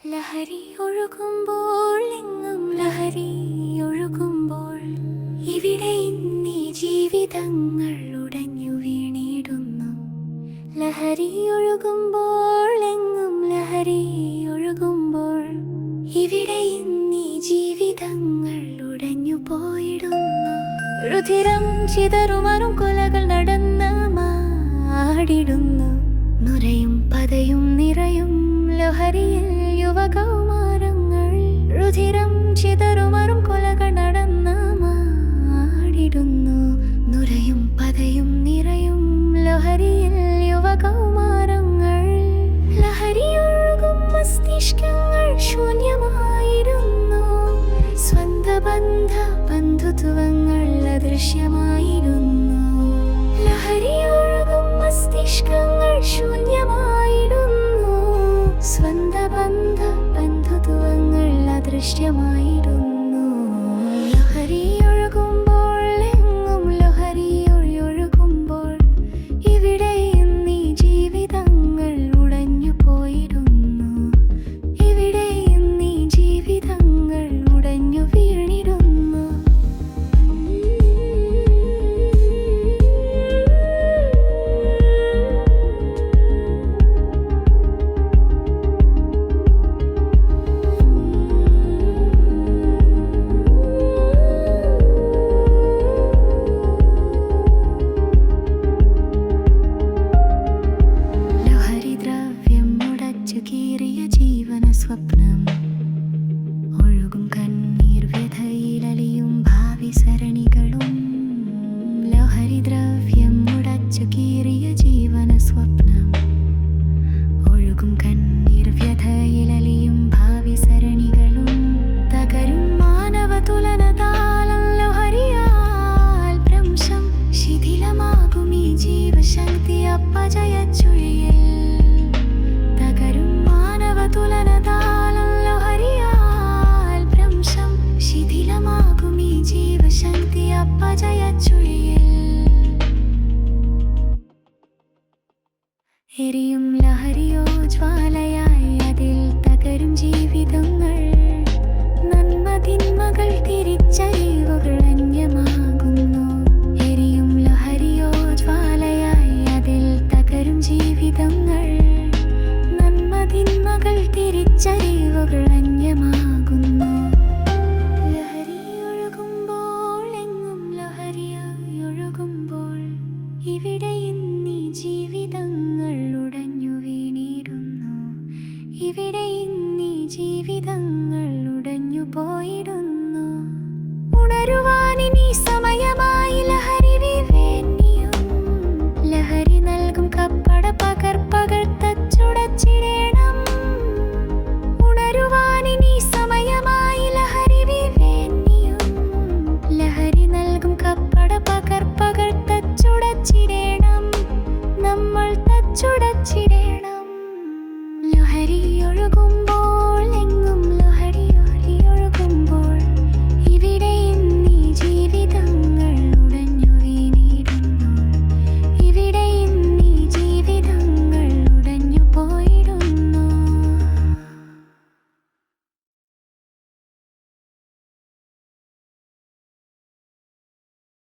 ലഹരി ഒഴുകുമ്പോൾ എങ്ങും ലഹരി ഒഴുകുമ്പോൾ ഇവിടെ ഇന്നീ ജീവിതങ്ങൾ ഉടഞ്ഞു വീണിടുന്നു. ലഹരി ഒഴുകുമ്പോൾ എങ്ങും ലഹരി ഒഴുകുമ്പോൾ ഇവിടെ ഇന്നീ ജീവിതങ്ങൾ ഉടഞ്ഞു പോയിടുന്നു. രുധിരം ചിതറുമറും കൊലകൾ നടന്ന് മാടിടുന്നു നുരയും പതയും നിറയും ലഹരിയിൽ യുവകൗമാരങ്ങൾ രുധിരം ചിതറുമറും കൊലകൾ നടന്ന മാടിടുന്നു നുരയും പതയും നിറയും ലഹരിയിൽ യുവകൗമാരങ്ങൾ. ലഹരിയൊഴുകും മസ്തിഷ്കങ്ങൾ ശൂന്യമായിരുന്നു. സ്വന്ത ബന്ധ ബന്ധുത്വങ്ങൾ അദൃശ്യമായിരുന്നു. ബന്ധുത്വങ്ങൾ സരണികളും ലഹരിദ്രവ്യം മുടച്ചു കീറിയ അപ്പജയച്ചുഴിയിൽ എരിയും ലഹരിയോ ജ്വാലയായി അതിൽ തകരും ജീവിതങ്ങൾ ഇവിടെ ഇന്നീ ജീവിതങ്ങൾ ഉടഞ്ഞു പോയിടുന്നു ഉണരുവാനിനി സമയമായി ലഹരി ലഹരി നൽകും കപ്പട പകർപ്പകൾ തച്ചുടച്ചിടേണം. ഉണരുവാനിനി സമയമായി ലഹരി ലഹരി നൽകും കപ്പട പകർപ്പകൾ തച്ചുടച്ചിടേണം. നമ്മൾ തച്ചുടച്ചിടേണം. ലഹരി রকম